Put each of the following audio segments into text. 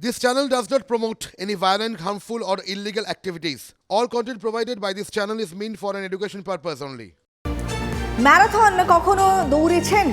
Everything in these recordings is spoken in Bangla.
This channel does not promote any violent, harmful, or illegal activities. All content provided by this channel is meant for an education purpose only. Marathon কখনো দৌড়েছেন?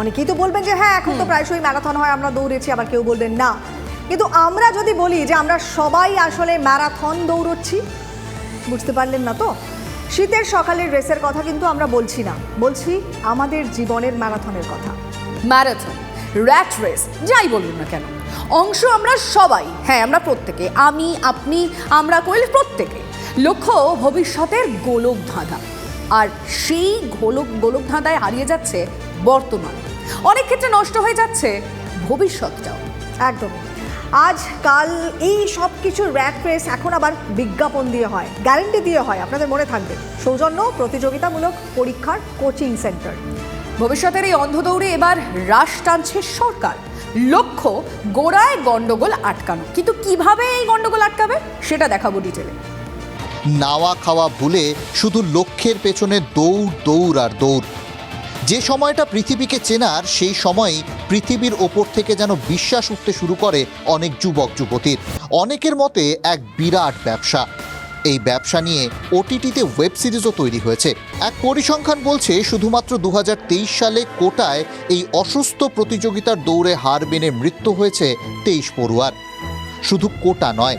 অনেকেই তো বলবেন যে হ্যাঁ এখন তো প্রায়শই ম্যারাথন হয় আমরা দৌড়েছি আবার কেউ বলবেন না। কিন্তু আমরা যদি বলি যে আমরা সবাই আসলে ম্যারাথন দৌড়চ্ছি বুঝতে পারলেন না তো? শীতের সকালের রেসের কথা কিন্তু আমরা বলছি না। বলছি আমাদের জীবনের ম্যারাথনের কথা। ম্যারাথন র্যাট রেস যাই বলুন না কেন। অংশ আমরা সবাই হ্যাঁ আমরা প্রত্যেকে, আমি, আপনি, আমরা কইলে প্রত্যেকে। লক্ষ্য, ভবিষ্যতের গোলক ধাঁধা আর সেই গোলক গোলক ধাঁধায় হারিয়ে যাচ্ছে বর্তমান। অনেক ক্ষেত্রে নষ্ট হয়ে যাচ্ছে ভবিষ্যৎটাও। একদম। আজ, কাল, এই সব কিছু র্যাট রেস এখন আবার বিজ্ঞাপন দিয়ে হয় গ্যারেন্টি দিয়ে হয়, আপনাদের মনে থাকবে। সৌজন্য, প্রতিযোগিতামূলক পরীক্ষার কোচিং সেন্টার ভবিষ্যতের এই অন্ধদৌড়ে এবার হ্রাস টানছে সরকার। লক্ষ্য, গোড়ায় গন্ডগোল আটকানো। কিন্তু কীভাবে এই গন্ডগোল আটকাবে, সেটা দেখাবো ডিটেলে। নাওয়া খাওয়া ভুলে শুধু লক্ষ্যের পেছনে দৌড় দৌড় আর দৌড়। যে সময়টা পৃথিবীকে চেনার, সেই সময়ই পৃথিবীর ওপর থেকে যেন বিশ্বাস উঠতে শুরু করে অনেক যুবক, যুবতীর। অনেকের মতে এক বিরাট ব্যবসা। এই ব্যবসা নিয়ে ওটিটিতে ওয়েব সিরিজও তৈরি হয়েছে। এক পরিসংখ্যান বলছে, শুধুমাত্র দু হাজার তেইশ সালে কোটায় এই অসুস্থ প্রতিযোগিতার দৌড়ে হার মেনে মৃত্যু হয়েছে তেইশ পড়ুয়ার। শুধু কোটা নয়,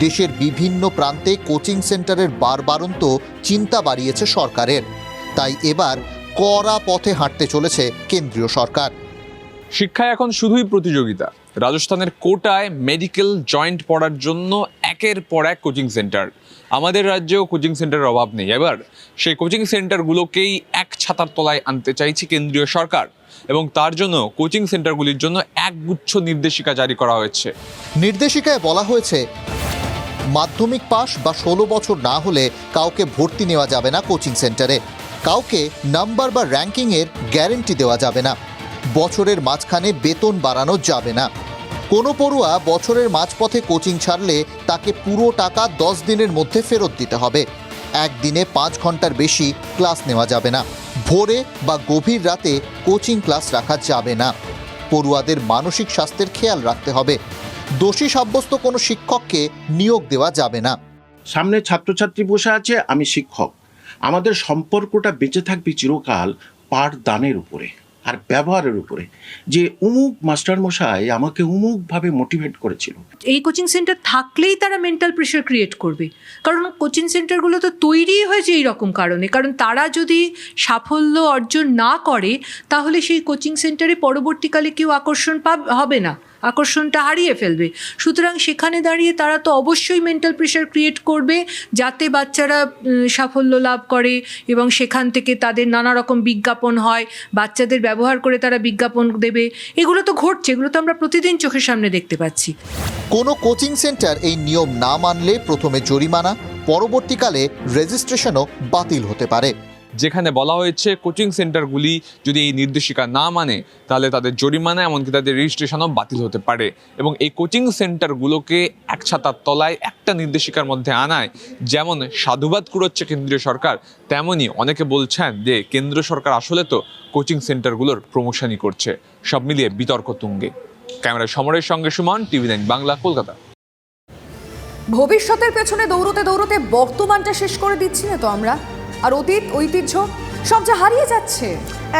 দেশের বিভিন্ন প্রান্তে কোচিং সেন্টারের বারবারন্ত চিন্তা বাড়িয়েছে সরকারের। তাই এবার কড়া পথে হাঁটতে চলেছে কেন্দ্রীয় সরকার। শিক্ষায় এখন শুধুই প্রতিযোগিতা। রাজস্থানের কোটায় মেডিকেল জয়েন্ট পড়ার জন্য একের পর এক কোচিং সেন্টার। আমাদের রাজ্যেও কোচিং সেন্টারের অভাব নেই। এবার সেই কোচিং সেন্টারগুলোকেই এক ছাতার তলায় আনতে চাইছে কেন্দ্রীয় সরকার এবং তার জন্য কোচিং সেন্টারগুলির জন্য একগুচ্ছ নির্দেশিকা জারি করা হয়েছে। নির্দেশিকায় বলা হয়েছে, মাধ্যমিক পাস বা ষোলো বছর না হলে কাউকে ভর্তি নেওয়া যাবে না কোচিং সেন্টারে কাউকে নাম্বার বা র্যাঙ্কিংয়ের গ্যারেন্টি দেওয়া যাবে না। বছরের মাঝখানে বেতন বাড়ানো যাবে না। কোনো পড়ুয়া বছরের মাঝপথে কোচিং ছাড়লে তাকে পুরো টাকা দশ দিনের মধ্যে ফেরত দিতে হবে। একদিনে পাঁচ ঘণ্টার বেশি ক্লাস নেওয়া যাবে না। ভোরে বা গভীর রাতে কোচিং ক্লাস রাখা যাবে না। পড়ুয়াদের মানসিক স্বাস্থ্যের খেয়াল রাখতে হবে। দোষী সাব্যস্ত কোনো শিক্ষককে নিয়োগ দেওয়া যাবে না। সামনে ছাত্রছাত্রী বসে আছে, আমি শিক্ষক। আমাদের সম্পর্কটা বেঁচে থাকবে চিরকাল পাঠদানের উপরে। আর ব্যবহারের উপরে, যে উমুক মাস্টারমশাই আমাকে উমুকভাবে মোটিভেট করেছিল। এই কোচিং সেন্টার থাকলেই তারা মেন্টাল প্রেশার ক্রিয়েট করবে। কারণ কোচিং সেন্টারগুলো তো তৈরি হয়েছে এই রকম কারণে। কারণ তারা যদি সাফল্য অর্জন না করে, তাহলে সেই কোচিং সেন্টারে পরবর্তীকালে কেউ আকর্ষণ পাব, হবে না। আকর্ষণটা হারিয়ে ফেলবে। সুতরাং সেখানে দাঁড়িয়ে তারা তো অবশ্যই মেন্টাল প্রেশার ক্রিয়েট করবে, যাতে বাচ্চারা সাফল্য লাভ করে এবং সেখান থেকে তাদের নানা রকম বিজ্ঞাপন হয়, বাচ্চাদের ব্যবহার করে তারা বিজ্ঞাপন দেবে। এগুলো তো ঘটছে, এগুলো তো আমরা প্রতিদিন চোখের সামনে দেখতে পাচ্ছি। কোনো কোচিং সেন্টার এই নিয়ম না মানলে প্রথমে জরিমানা, পরবর্তীকালে রেজিস্ট্রেশনও বাতিল হতে পারে। যেখানে বলা হয়েছে কোচিং সেন্টারগুলি যদি এই নির্দেশিকা না মানে তাহলে তাদের জরিমানা এমনকি তাদের রেজিস্ট্রেশনও বাতিল হতে পারে। এবং এই কোচিং সেন্টারগুলোকে এক ছাতার তলায় একটা নির্দেশিকার মধ্যে আনায়। যেমন সাধুবাদ কুড়োচ্ছে কেন্দ্রীয় সরকার, তেমনই অনেকে বলছেন যে কেন্দ্র সরকার আসলে তো কোচিং সেন্টারগুলোর প্রমোশনই করছে। সব মিলিয়ে বিতর্ক তুঙ্গে। ক্যামেরায় সমরের সঙ্গে সুমন, টিভি নাইন বাংলা, কলকাতা। ভবিষ্যতের পেছনে দৌড়তে দৌড়তে বর্তমানটা শেষ করে দিচ্ছি না তো আমরা? আর অতীত ঐতিহ্য সব যা হারিয়ে যাচ্ছে।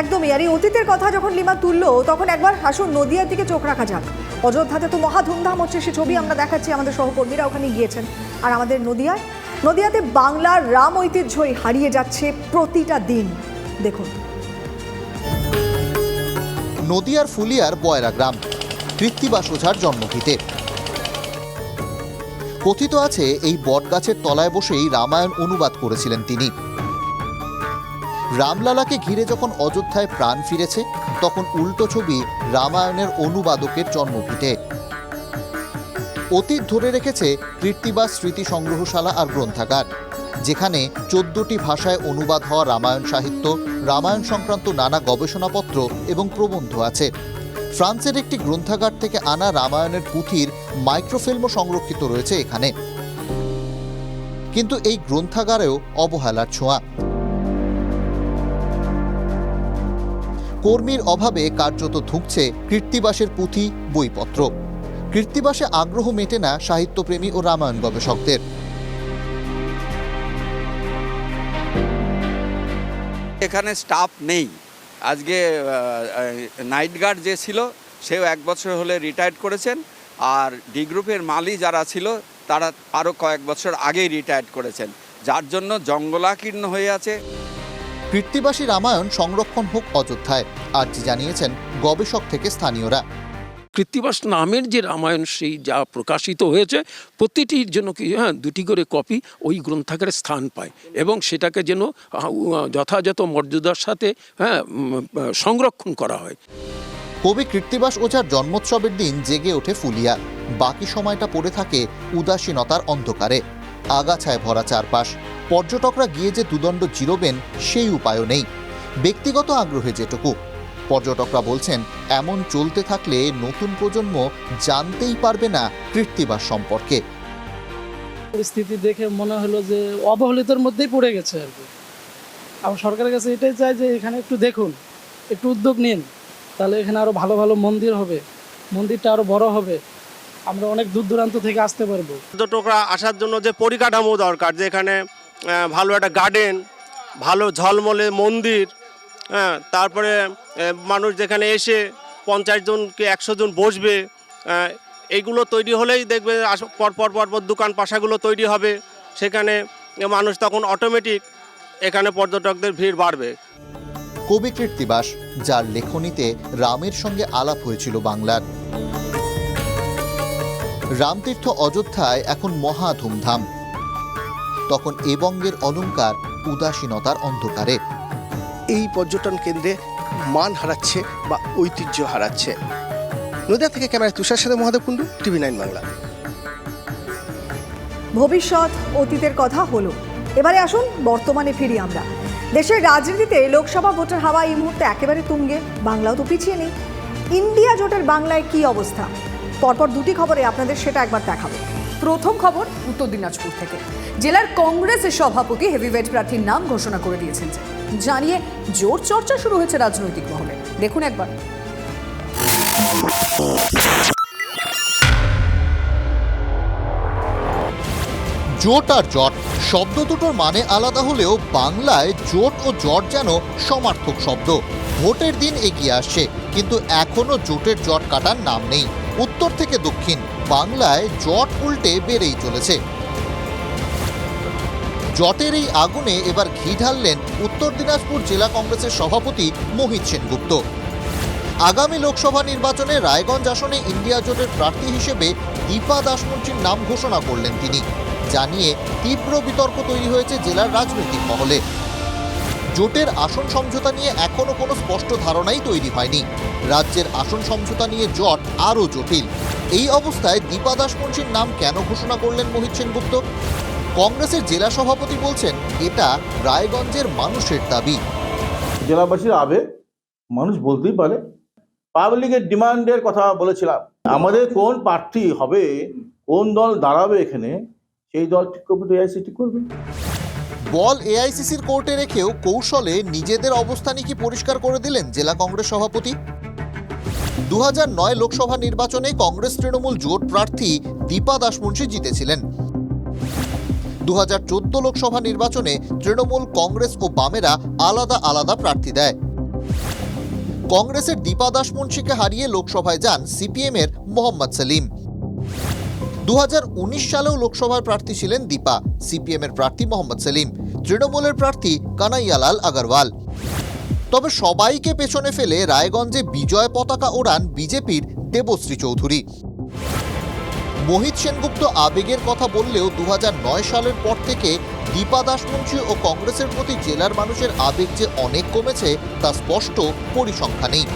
একদমই আর এই অতীতের কথা যখন লিমা তুললো তখন একবার আসুন নদিয়ার দিকে চোখ রাখা যাক। অযোধ্যাতে তো মহা ধুমধাম হচ্ছে সে ছবি আমরা দেখাচ্ছি আমাদের সহকর্মীরা ওখানে গিয়েছেন। আর আমাদের নদিয়ায় নদিয়াতে বাংলার রাম ঐতিহ্যই হারিয়ে যাচ্ছে প্রতিটা দিন। দেখুন। নদিয়ার ফুলিয়ার বয়রা গ্রাম কৃত্তিবাস ওঝার জন্মভিটে কথিত আছে এই বটগাছের তলায় বসেই রামায়ণ অনুবাদ করেছিলেন তিনি। রামলালাকে ঘিরে যখন অযোধ্যায় প্রাণ ফিরেছে, তখন উল্টো ছবি রামায়ণের অনুবাদকের জন্মভিটে অতীত ধরে রেখেছে কৃত্তিবাস স্মৃতি সংগ্রহশালা আর গ্রন্থাগার, যেখানে চোদ্দটি ভাষায় অনুবাদ হওয়া রামায়ণ সাহিত্য, রামায়ণ সংক্রান্ত নানা গবেষণাপত্র এবং প্রবন্ধ আছে। ফ্রান্সের একটি গ্রন্থাগার থেকে আনা রামায়ণের পুঁথির মাইক্রোফিল্মও সংরক্ষিত রয়েছে এখানে। কিন্তু এই গ্রন্থাগারেও অবহেলার ছোঁয়া। কর্মীর অভাবে কার্যত ধুঁকছে কীর্তিবাসের পুঁথি, বইপত্র। কীর্তিবাসে আগ্রহ মেটে না সাহিত্যপ্রেমী ও রামায়ণ গবেষকদের। এখানে স্টাফ নেই। আজকে নাইট গার্ড যে ছিল, সেও এক বছর হলে রিটায়ার্ড করেছেন। আর ডি গ্রুপের মালি যারা ছিল, তারা আরও কয়েক বছর আগেই রিটায়ার্ড করেছেন। যার জন্য জঙ্গলাকীর্ণ হয়ে আছে। কৃত্তিবাসী রামায়ণ সংরক্ষণ হোক অযোধ্যায় আর্জি জানিয়েছেন গবেষক থেকে স্থানীয়রা। কৃত্তিবাস নামের যে রামায়ণ সেই যা প্রকাশিত হয়েছে প্রতিটির জন্য কি হ্যাঁ দুটি করে কপি ওই গ্রন্থাগারে স্থান পায় এবং সেটাকে যেন যথাযথ মর্যাদার সাথে হ্যাঁ সংরক্ষণ করা হয়। কবি কৃত্তিবাস ওঝার জন্মোৎসবের দিন জেগে ওঠে ফুলিয়া। বাকি সময়টা পড়ে থাকে উদাসীনতার অন্ধকারে। আগাছায় ভরা চারপাশ। পর্যটকরা গিয়ে যে দুদণ্ড জিরোবেন সেই উপায়ও নেই। ব্যক্তিগত আগ্রহে যেটুকু। পর্যটকরা বলছেন এমন চলতে থাকলে নতুন প্রজন্ম জানতেই পারবে না কৃত্তিবাস সম্পর্কে। পরিস্থিতি দেখে মনে হলো যে অবহেলিতর মধ্যেই পড়ে গেছে আর কি। আমার সরকারের কাছে এটাই চাই যে এখানে একটু দেখুন একটু উদ্যোগ নিন। তাহলে এখানে আরও ভালো ভালো মন্দির হবে মন্দিরটা আরও বড় হবে। আমরা অনেক দূর দূরান্ত থেকে আসতে পারব। পর্যটকরা আসার জন্য যে পরিকাঠামো দরকার যেখানে আহ, ভালো একটা গার্ডেন ভালো ঝলমলে মন্দির হ্যাঁ তারপরে মানুষ যেখানে এসে পঞ্চাশ জন কি একশো জন বসবে এইগুলো তৈরি হলেই দেখবে পরপর পরপর দোকান পাশাগুলো তৈরি হবে, সেখানে মানুষ তখন অটোমেটিক এখানে পর্যটকদের ভিড় বাড়বে। কবি কীর্তিবাস যার লেখনীতে রামের সঙ্গে আলাপ হয়েছিল বাংলার। রামতীর্থ অযোধ্যায় এখন মহা ধুমধাম। তখন এ বঙ্গের অলঙ্কার উদাসীনতার অন্ধকারে। এই পর্যটন কেন্দ্রে মান হারাচ্ছে বা ঐতিহ্য হারাচ্ছে। নদিয়া থেকে ক্যামেরায় তুষার সাথে মহাদেব কুণ্ডু টিভি নাইন বাংলা। ভবিষ্যৎ অতীতের কথা হলো। এবারে আসুন বর্তমানে ফিরি আমরা। দেশের রাজনীতিতে লোকসভা ভোটের হাওয়া এই মুহূর্তে একেবারে তুঙ্গে বাংলাও তো পিছিয়ে নেই। ইন্ডিয়া জোটের বাংলায় কি অবস্থা? পরপর দুটি খবরে আপনাদের সেটা একবার দেখাবো। প্রথম খবর উত্তর দিনাজপুর থেকে। জেলার কংগ্রেসের সভাপতি হেভিওয়েট প্রার্থীর নাম ঘোষণা করে দিয়েছেন। জানিয়ে জোর চর্চা শুরু হয়েছে রাজনৈতিক মহলে। দেখুন একবার। জোট আর জট, শব্দ দুটোর মানে আলাদা হলেও বাংলায় জোট ও জট যেন সমার্থক শব্দ। ভোটের দিন এগিয়ে আসছে, কিন্তু এখনও জোটের জট কাটার নাম নেই। উত্তর থেকে দক্ষিণ বাংলায় জট উল্টে বেড়েই চলেছে। জটের এই আগুনে এবার ঘি ঢাললেন উত্তর দিনাজপুর জেলা কংগ্রেসের সভাপতি মোহিত সেনগুপ্ত। আগামী লোকসভা নির্বাচনে রায়গঞ্জ আসনে ইন্ডিয়া জোটের প্রার্থী হিসেবে দীপা দাসমুন্সির নাম ঘোষণা করলেন তিনি। জানিয়ে তীব্র বিতর্ক তৈরি হয়েছে জেলার রাজনৈতিক মহলে। জোটের আসন সমঝোতা নিয়ে এখনও কোনো স্পষ্ট ধারণাই তৈরি হয়নি। রাজ্যের আসন সমঝোতা নিয়ে জট আরও জটিল। এই অবস্থায় দীপা দাসমুন্সির নাম কেন ঘোষণা করলেন মোহিত সেনগুপ্ত? কংগ্রেসের জেলা সভাপতি বলছেন, এটা রায়গঞ্জের মানুষের দাবি। জেলাবাসীর আবেগ মানুষ বলতেই পারে। পাবলিকের ডিমান্ডের কথা বলেছিলাম। আমাদের কোন প্রার্থী হবে, কোন দল দাঁড়াবে এখানে, সেই দল ঠিক করবে ঠিক করবে। বল এআইসিসির কোর্টে রেখেও কৌশলে নিজেদের অবস্থানই কি পরিষ্কার করে দিলেন জেলা কংগ্রেস সভাপতি? দু নয় লোকসভা নির্বাচনে কংগ্রেস তৃণমূল জোট প্রার্থী দীপা দাসমুন্সি জিতেছিলেন। দু হাজার চোদ্দ লোকসভা নির্বাচনে তৃণমূল কংগ্রেস ও বামেরা আলাদা আলাদা প্রার্থী দেয়। কংগ্রেসের দীপা দাসমুন্সিকে হারিয়ে লোকসভায় যান সিপিএমের মোহাম্মদ সেলিম। উনিশ সালেও লোকসভার প্রার্থী ছিলেন দীপা সিপিএম এর প্রার্থী মোহাম্মদ সেলিম, তৃণমূলের প্রার্থী কানাইয়ালাল আগারওয়াল। তবে সবাইকে পেছনে ফেলে রায়গঞ্জে বিজয় পতাকা ওড়ান বিজেপির দেবশ্রী চৌধুরী। মোহিত সেনগুপ্ত আবেগের কথা বললেও দু হাজার নয় সালের পর থেকে দীপা দাসমুন্সি ও কংগ্রেসের প্রতি জেলার মানুষের আবেগ যে অনেক কমেছে, তা স্পষ্ট পরিসংখ্যানেই।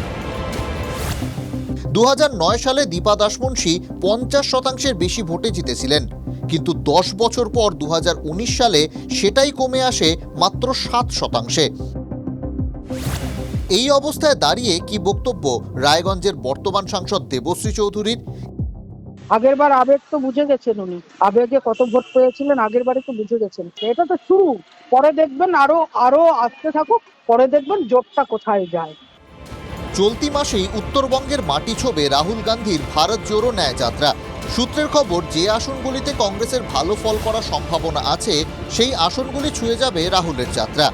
দু হাজার নয় সালে দীপা দাসমুন্সি পঞ্চাশ শতাংশের বেশি ভোটে জিতেছিলেন। কিন্তু দশ বছর পর দুহাজার উনিশ সালে সেটাই কমে আসে মাত্র সাত শতাংশে। এই অবস্থায় দাঁড়িয়ে কি বক্তব্য রায়গঞ্জের বর্তমান সাংসদ দেবশ্রী চৌধুরীর? আগের বার আবেগ তো বুঝে গেছেন উনি। আবেগে কত ভোট পেয়েছিলেন আগের বারে তো বুঝে গেছেন। এটা তো শুরু। পরে দেখবেন আরও আরও আসতে থাকুক, পরে দেখবেন জোটটা কোথায় যায়। চলতি মাসেই উত্তরবঙ্গের মাটি ছবে রাহুল গান্ধীর ভারত জোড়ো ন্যায় যাত্রা সূত্রের খবর, যে আসনগুলিতে কংগ্রেসের ভালো ফল করার সম্ভাবনা আছে, সেই আসনগুলি ছুঁয়ে যাবে রাহুলের যাত্রা।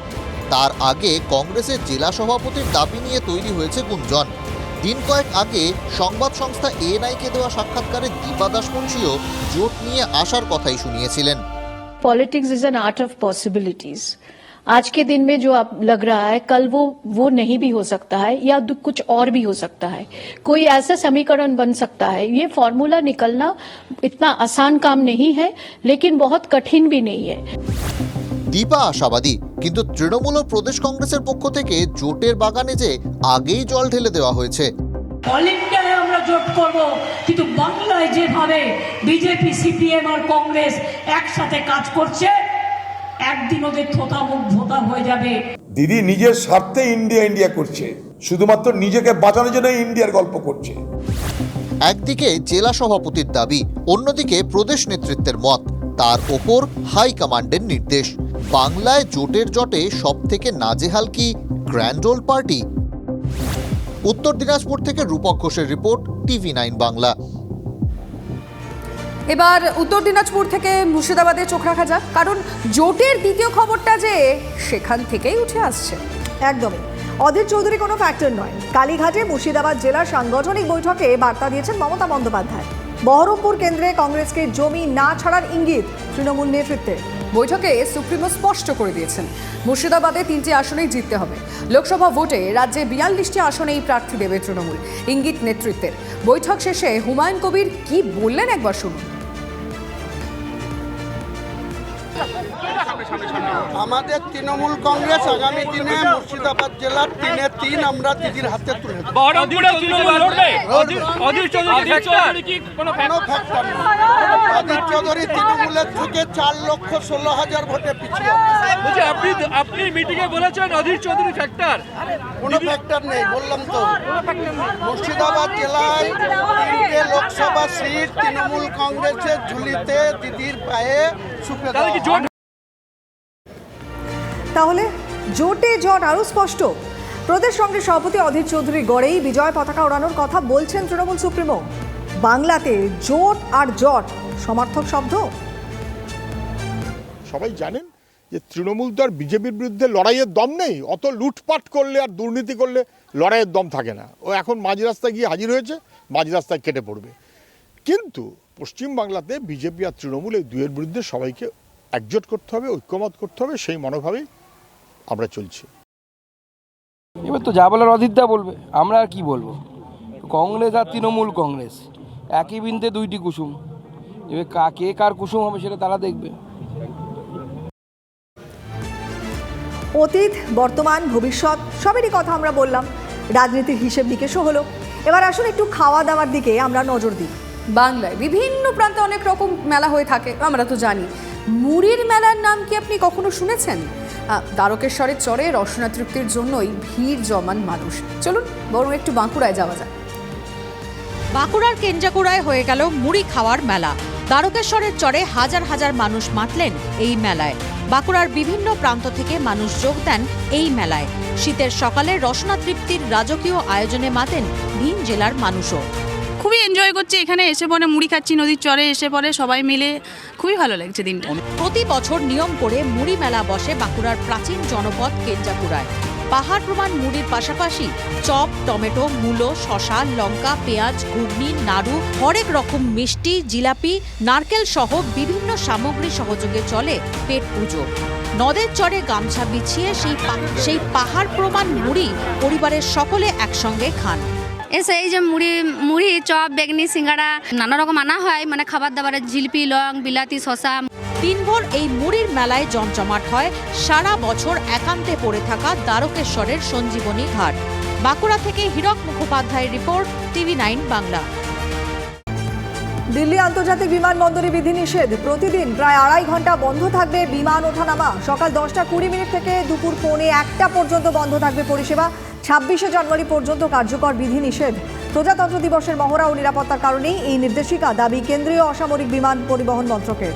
তার আগে কংগ্রেসের জেলা সভাপতির দাবি নিয়ে তৈরি হয়েছে গুঞ্জন। দিন কয়েক আগে সংবাদ সংস্থা এএনআইকে দেওয়া সাক্ষাৎকারে দীপা দাসমুন্সিও জোট নিয়ে আসার কথাই শুনিয়েছিলেন। Politics is an art of possibilities. आज के दिन में जो अब लग रहा है कल वो वो नहीं भी हो सकता है या दु- कुछ और भी हो सकता है कोई ऐसा समीकरण बन सकता है ये फॉर्मूला निकलना इतना आसान काम नहीं है लेकिन बहुत कठिन भी नहीं है দীপা আশাবাদী কিন্তু তৃণমূল ও প্রদেশ কংগ্রেসের পক্ষ থেকে জোটের বাগানে যে আগেই জল ঢেলে দেওয়া হয়েছে অল ইন্ডিয়ায় আমরা জোট করব কিন্তু বাংলায় যেভাবে বিজেপি সিপিএম আর কংগ্রেস একসাথে কাজ করছে একদিন ওদের থোতা মুখ ভোতা হয়ে যাবে। দিদি নিজের স্বার্থে ইন্ডিয়া ইন্ডিয়া করছে। শুধুমাত্র নিজেকে বাঁচানোর জন্য ইন্ডিয়ার গল্প করছে। একদিকে জেলা সভাপতির দাবি অন্যদিকে প্রদেশ নেতৃত্বের মত। তার ওপর হাই কমান্ডের নির্দেশ। বাংলায় জোটের জটে সব থেকে নাজেহাল কি? গ্র্যান্ড ওল্ড পার্টি উত্তর দিনাজপুর থেকে রূপক ঘোষের রিপোর্ট টিভি নাইন বাংলা। এবার উত্তর দিনাজপুর থেকে মুর্শিদাবাদে চোখ রাখা যাক। কারণ জোটের দ্বিতীয় খবরটা যে সেখান থেকেই উঠে আসছে। একদমই। অধীর চৌধুরী কোনো ফ্যাক্টর নয়। কালীঘাটে মুর্শিদাবাদ জেলার সাংগঠনিক বৈঠকে বার্তা দিয়েছেন মমতা বন্দ্যোপাধ্যায়। বহরমপুর কেন্দ্রে কংগ্রেসকে জমি না ছাড়ার ইঙ্গিত তৃণমূল নেতৃত্বে বৈঠকে সুপ্রিমো স্পষ্ট করে দিয়েছেন। মুর্শিদাবাদে তিনটি আসনেই জিততে হবে। লোকসভা ভোটে রাজ্যে বিয়াল্লিশটি আসনেই প্রার্থী দেবে তৃণমূল। ইঙ্গিত নেতৃত্বের। বৈঠক শেষে হুমায়ুন কবির কি বললেন একবার শুনুন। আমাদের তৃণমূল কংগ্রেস আগামী দিনে মুর্শিদাবাদ জেলার তিনে তিন আমরা দিদির হাতে তুলে। অধীর চৌধুরী তৃণমূলের থেকে চার লক্ষ ষোলো হাজার ভোটে পিছিয়ে আছে। আপনি আপনি মিটিংয়ে বলেছেন অধীর চৌধুরী ফ্যাক্টর কোনো ফ্যাক্টর নেই বললাম তো। মুর্শিদাবাদ জেলায় তিনটে লোকসভা সিট তৃণমূল কংগ্রেসের ঝুলিতে দিদির পায়ে সুপে। তাহলে জোটে জট আরও স্পষ্ট। প্রদেশ কংগ্রেস সভাপতি অধীর চৌধুরী গড়েই বিজয় পতাকা ওড়ানোর কথা বলছেন তৃণমূল সুপ্রিমো। বাংলাতে জোট আর জট, সমর্থক শব্দ? সবাই জানেন যে তৃণমূল তো আর বিজেপির বিরুদ্ধে লড়াইয়ের দম নেই। অত লুটপাট করলে আর দুর্নীতি করলে লড়াইয়ের দম থাকে না। ও এখন মাঝ রাস্তায় গিয়ে হাজির হয়েছে, মাঝ রাস্তায় কেটে পড়বে। কিন্তু পশ্চিমবাংলাতে বিজেপি আর তৃণমূল এই দুয়ের বিরুদ্ধে সবাইকে একজোট করতে হবে, ঐক্যমত করতে হবে, সেই মনোভাবেই আমরা চলছি। এবার তো যা বলার অধীরদা বলবে আমরা আর কি বলব? কংগ্রেস আর তৃণমূল কংগ্রেস একই বিনতে দুইটি কুসুম। এবার কা কে কার কুসুম হবে সেটা তারা দেখবে। অতীত বর্তমান ভবিষ্যৎ সবেরই কথা আমরা বললাম। রাজনীতির হিসেব নিকেশও হলো। এবার আসলে একটু খাওয়া দাওয়ার দিকে আমরা নজর দিই। বাংলায় বিভিন্ন প্রান্তে অনেক রকম মেলা হয়ে থাকে আমরা তো জানি। মুড়ির মেলার নাম কি আপনি কখনো শুনেছেন? দ্বারকেশ্বরের চরে রসনা তৃপ্তির জন্যই ভিড় জমান মানুষ। চলুন, বরং একটু বাঁকুড়ায় যাওয়া যাক। বাঁকুড়ার কেঞ্জাকুড়ায় হয়ে গেল মুড়ি খাওয়ার মেলা। দ্বারকেশ্বরের চরে হাজার হাজার মানুষ মাতলেন এই মেলায়। বাঁকুড়ার বিভিন্ন প্রান্ত থেকে মানুষ যোগ দেন এই মেলায়। শীতের সকালে রসনা তৃপ্তির রাজকীয় আয়োজনে মাতেন ভিন জেলার মানুষও। খুবই এনজয় করছি। এখানে এসে পরে মুড়ি খাচ্ছি, নদীর চরে এসে পরে সবাই মিলে। খুবই ভালো লাগছে দিনটা। প্রতি বছর নিয়ম করে মুড়ি মেলা বসে বাঁকুড়ার প্রাচীন জনপদ কেঞ্জাকুড়ায় পাহাড় প্রমাণ মুড়ির পাশাপাশি চপ, টমেটো, মূলো শশা লঙ্কা, পেঁয়াজ, ঘুগনি, নাড়ু, হরেক রকম মিষ্টি, জিলাপি, নারকেল সহ বিভিন্ন সামগ্রী সহযোগে চলে পেট পুজো। নদের চরে গামছা বিছিয়ে সেই সেই পাহাড় প্রমাণ মুড়ি পরিবারের সকলে একসঙ্গে খান। এসে এই যে মুড়ি মুড়ি চপ বেগনি সিঙ্গাড়া নানা রকম আনা হয় মানে খাবার দাবারের জিলিপি লং বিলাতি শশা দিনভর এই মুড়ির মেলায় জমজমাট হয়। সারা বছর একান্তে পড়ে থাকা দ্বারকেশ্বরের সঞ্জীবনী ঘাট। বাঁকুড়া থেকে হীরক মুখোপাধ্যায়ের report TV nine Bangla. Delhi আন্তর্জাতিক বিমানবন্দরে বিধিনিষেধ। প্রতিদিন প্রায় আড়াই ঘণ্টা বন্ধ থাকবে বিমান ওঠানামা। সকাল দশটা কুড়ি মিনিট থেকে দুপুর পৌনে একটা পর্যন্ত বন্ধ থাকবে পরিষেবা। ছাব্বিশে জানুয়ারি পর্যন্ত কার্যকর বিধিনিষেধ। প্রজাতন্ত্র দিবসের মহড়া ও নিরাপত্তার কারণেই এই নির্দেশিকা দাবি কেন্দ্রীয় অসামরিক বিমান পরিবহন মন্ত্রকের।